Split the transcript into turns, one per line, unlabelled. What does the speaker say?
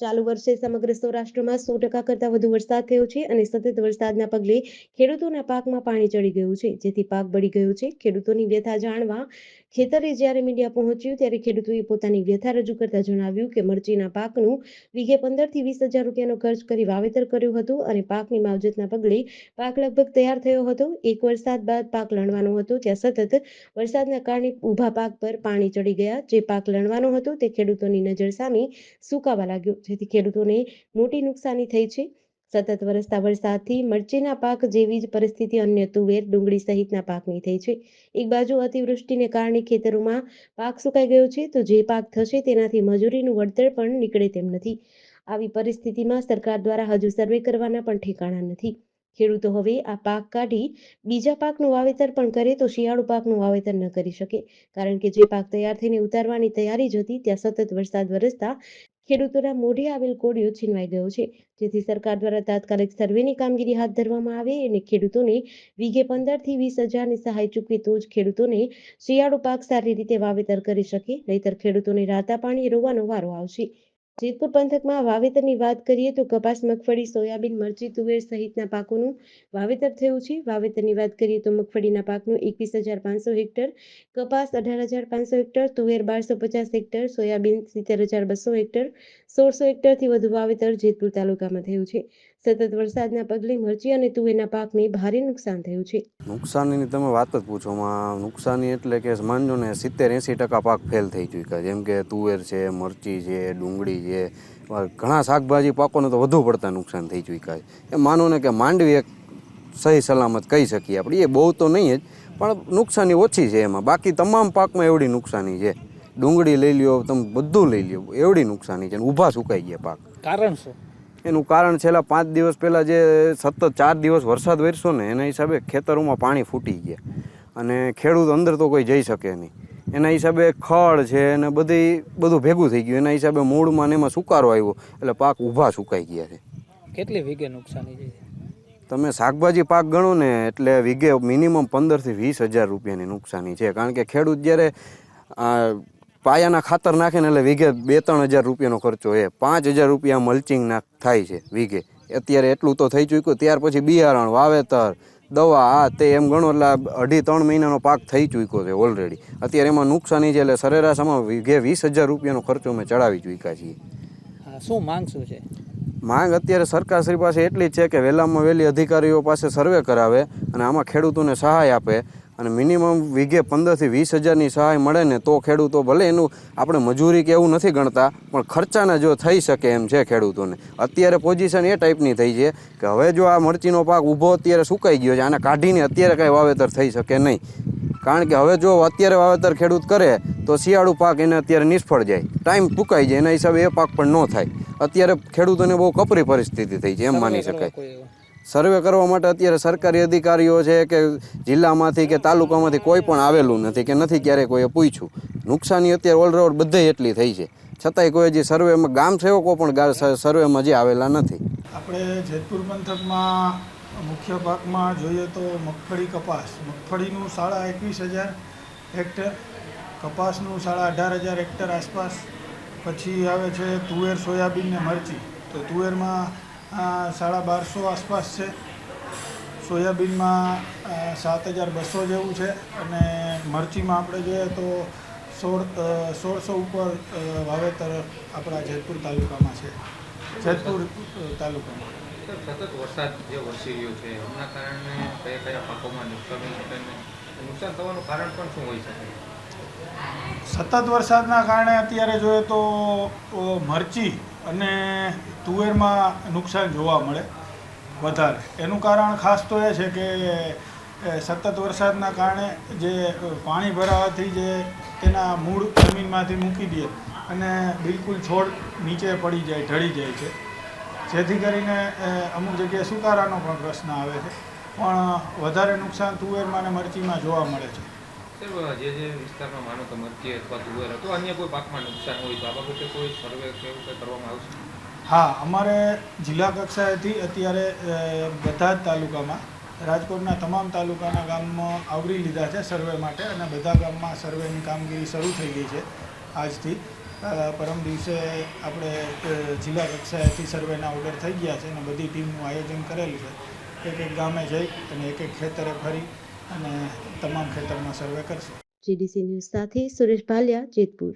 ચાલુ વર્ષે સમગ્ર સૌરાષ્ટ્રમાં સો ટકા કરતાં વધુ વરસાદ થયો છે અને સતત વરસાદના પગલે ખેડૂતોના પાકમાં પાણી ચડી ગયું છે. જેથી પાક બળી ગયો છે. ખેડૂતોની વ્યથા જાણવા ખેતરે જ્યારે મીડિયા પહોંચ્યું ત્યારે ખેડૂતોએ પોતાની વ્યથા રજૂ કરતા જણાવ્યું કે મરચીના પાકનું વીઘે પંદરથી વીસ હજાર રૂપિયાનો ખર્ચ કરી વાવેતર કર્યું હતું અને પાકની માવજતના પગલે પાક લગભગ તૈયાર થયો હતો. એક વરસાદ બાદ પાક લણવાનો હતો. ત્યાં સતત વરસાદના કારણે ઊભા પાક પર પાણી ચડી ગયા. જે પાક લણવાનો હતો તે ખેડૂતોની નજર સામે સુકાવા લાગ્યો. જેથી ખેડૂતોને મોટી નુકસાની થઈ છે. સતત વરસતા વરસાદથી મરચીના પાક જેવી જ પરિસ્થિતિ અન્ય તુવેર, ડુંગળી સહિતના પાકની થઈ છે. એક બાજુ અતિવૃષ્ટિને કારણે ખેતરોમાં પાક સુકાઈ ગયો છે, તો જે પાક થશે તેનાથી મજૂરીનું વળતર પણ નીકળે તેમ નથી. આવી પરિસ્થિતિમાં સરકાર દ્વારા હજુ સર્વે કરવાના પણ ઠેકાણા નથી. ખેડૂતો હવે આ પાક કાઢી બીજા પાકનું વાવેતર પણ કરે તો શિયાળુ પાકનું વાવેતર ન કરી શકે. કારણ કે જે પાક તૈયાર થઈને ઉતારવાની તૈયારી જ હતી, ત્યાં સતત વરસાદ વરસતા ખેડૂતોના મોઢે આવેલ કોડિયો છીનવાઈ ગયો છે. જેથી સરકાર દ્વારા તાત્કાલિક સર્વેની કામગીરી હાથ ધરવામાં આવે અને ખેડૂતોને વીઘે પંદરથી વીસ હજારની સહાય ચૂકવે તો જ ખેડૂતોને શિયાળુ પાક સારી રીતે વાવેતર કરી શકે, નહીતર ખેડૂતોને રાતા પાણી રોવાનો વારો આવશે. જેતપુર પંથકમાં વાવેતરની વાત કરીએ તો કપાસ, મગફળી, સોયાબીન, મરચી, તુવેર સહિતના પાકોનું વાવેતર થયું છે. વાવેતરની વાત કરીએ તો મગફળીના પાકનું એકવીસ હજાર પાંચસો હેક્ટર, કપાસ અઢાર હજાર પાંચસો હેક્ટર, તુવેર બારસો પચાસ હેક્ટર, સોયાબીન સિત્તેર હજાર બસો હેક્ટર, સોળસો હેક્ટરથી વધુ વાવેતર જેતપુર તાલુકામાં થયું છે. સતત વરસાદના પગલે મરચી અને તુવેરના પાકને ભારે નુકસાન થયું છે.
નુકસાનીની તમે વાત જ પૂછોમાં નુકસાની એટલે કે માનજો ને સિત્તેર એંસી ટકા પાક ફેલ થઈ ચૂક્યા જેમ કે તુવેર છે મરચી છે ડુંગળી છે ઘણા શાકભાજી પાકોને તો વધુ પડતા નુકસાન થઈ ચૂક્યા છે. એ માનો ને કે માંડવી એક સહી સલામત કહી શકીએ આપણે એ બહુ તો નહીં જ પણ નુકસાની ઓછી છે એમાં. બાકી તમામ પાકમાં એવડી નુકસાની છે. ડુંગળી લઈ લ્યો તમે બધું લઈ લ્યો એવડી નુકસાની છે ઊભા સુકાઈ ગયા પાક.
કારણ શું?
એનું કારણ છેલ્લા પાંચ દિવસ પહેલાં જે સતત ચાર દિવસ વરસાદ વરસ્યો ને એના હિસાબે ખેતરોમાં પાણી ફૂટી ગયા. અને ખેડૂત અંદર તો કોઈ જઈ શકે નહીં. એના હિસાબે ખડ છે અને બધી બધું ભેગું થઈ ગયું. એના હિસાબે મૂળમાં ને એમાં સુકારો આવ્યો. એટલે પાક ઊભા સુકાઈ ગયા છે.
કેટલી વીઘે નુકસાની છે?
તમે શાકભાજી પાક ગણો ને એટલે વીઘે મિનિમમ પંદરથી વીસ હજાર રૂપિયાની નુકસાની છે. કારણ કે ખેડૂત જ્યારે આ પાયાના ખાતર નાખે ને એટલે વીઘે બે ત્રણ હજાર રૂપિયાનો ખર્ચો એ. પાંચ હજાર રૂપિયા મલ્ચિંગ ના થાય છે વીઘે. અત્યારે એટલું તો થઈ ચૂક્યું ત્યાર પછી બિયારણ વાવેતર દવા આ તે એમ ગણો એટલે અઢી ત્રણ મહિનાનો પાક થઈ ચૂક્યો છે ઓલરેડી અત્યારે એમાં નુકસાની છે એટલે સરેરાશ આમાં વીઘે વીસ હજાર રૂપિયાનો ખર્ચો અમે ચડાવી ચૂક્યા છીએ.
શું માંગ શું છે?
માંગ અત્યારે સરકારશ્રી પાસે એટલી જ છે કે વહેલામાં વહેલી અધિકારીઓ પાસે સર્વે કરાવે અને આમાં ખેડૂતોને સહાય આપે. અને મિનિમમ વીઘે પંદરથી વીસ હજારની સહાય મળે ને તો ખેડૂતો ભલે એનું આપણે મજૂરી કે એવું નથી ગણતા પણ ખર્ચાના જો થઈ શકે એમ છે ખેડૂતોને. અત્યારે પોઝિશન એ ટાઈપની થઈ છે કે હવે જો આ મરચીનો પાક ઊભો અત્યારે સુકાઈ ગયો છે આને કાઢીને અત્યારે કાંઈ વાવેતર થઈ શકે નહીં. કારણ કે હવે જો અત્યારે વાવેતર ખેડૂત કરે તો શિયાળુ પાક એને અત્યારે નિષ્ફળ જાય. ટાઈમ ટૂંકાઈ જાય એના હિસાબે એ પાક પણ ન થાય. અત્યારે ખેડૂતોને બહુ કપરી પરિસ્થિતિ થઈ છે એમ માની શકાય? સર્વે કરવા માટે અત્યારે સરકારી અધિકારીઓ છે કે જિલ્લામાંથી કે તાલુકામાંથી કોઈ પણ આવેલું નથી કે નથી ક્યારેય કોઈએ પૂછ્યું. નુકસાની અત્યારે ઓલરાઉન્ડ બધે એટલી થઈ છે. છતાંય કોઈ હજી સર્વેમાં ગામ સેવકો પણ સર્વેમાં હજી આવેલા નથી.
આપણે જેતપુર પંથકમાં મુખ્ય પાકમાં જોઈએ તો મગફળી કપાસ. મગફળીનું સાડા એકવીસ હજાર હેક્ટર, કપાસનું સાડા અઢાર હજાર હેક્ટર આસપાસ. પછી આવે છે તુવેર, સોયાબીન ને મરચી. તો તુવેરમાં સાડા બારસો આસપાસ છે. સોયાબીનમાં સાત હજાર બસો જેવું છે અને મરચીમાં આપણે જોઈએ તો સોળ સોળસો ઉપર વાવેતર આપણા જેતપુર તાલુકામાં છે. જેતપુર તાલુકામાં.
સતત વરસાદ જે વરસી રહ્યો છે એના કારણે કયા કયા પાકોમાં નુકસાન નુકસાન થવાનું કારણ પણ શું હોઈ શકે?
સતત વરસાદના કારણે અત્યારે જોઈએ તો મરચી અને તુવેરમાં નુકસાન જોવા મળે વધારે. એનું કારણ ખાસ તો એ છે કે સતત વરસાદના કારણે જે પાણી ભરાવાથી જે તેના મૂળ જમીનમાંથી મૂકી દે અને બિલકુલ છોડ નીચે પડી જાય, ઢળી જાય છે. જેથી કરીને અમુક જગ્યાએ સુકારાનો પણ પ્રશ્ન આવે છે. પણ વધારે નુકસાન તુવેરમાં અને મરચીમાં જોવા મળે છે.
સાહેબ જે જે વિસ્તારમાં માનો કે મરચી અથવા તુવેર અથવા અન્ય કોઈ પાકમાં નુકસાન હોય, તો બાબતે કોઈ સર્વે કે એવું કંઈ કરવામાં આવશે?
હા, અમારે જિલ્લા કક્ષાએથી અત્યારે બધા જ તાલુકામાં, રાજકોટના તમામ તાલુકાના ગામમાં આવરી લીધા છે સર્વે માટે અને બધા ગામમાં સર્વેની કામગીરી શરૂ થઈ ગઈ છે આજથી. પરમ દિવસે આપણે જિલ્લા કક્ષાએથી સર્વેના ઓર્ડર થઈ ગયા છે અને બધી ટીમનું આયોજન કરેલું છે. એક એક ગામે જઈ અને એક એક ખેતરે ફરી અને તમામ ખેતરમાં સર્વે કરશે.
જીડીસી ન્યૂઝ સાથે સુરેશ ભાલિયા જેતપુર.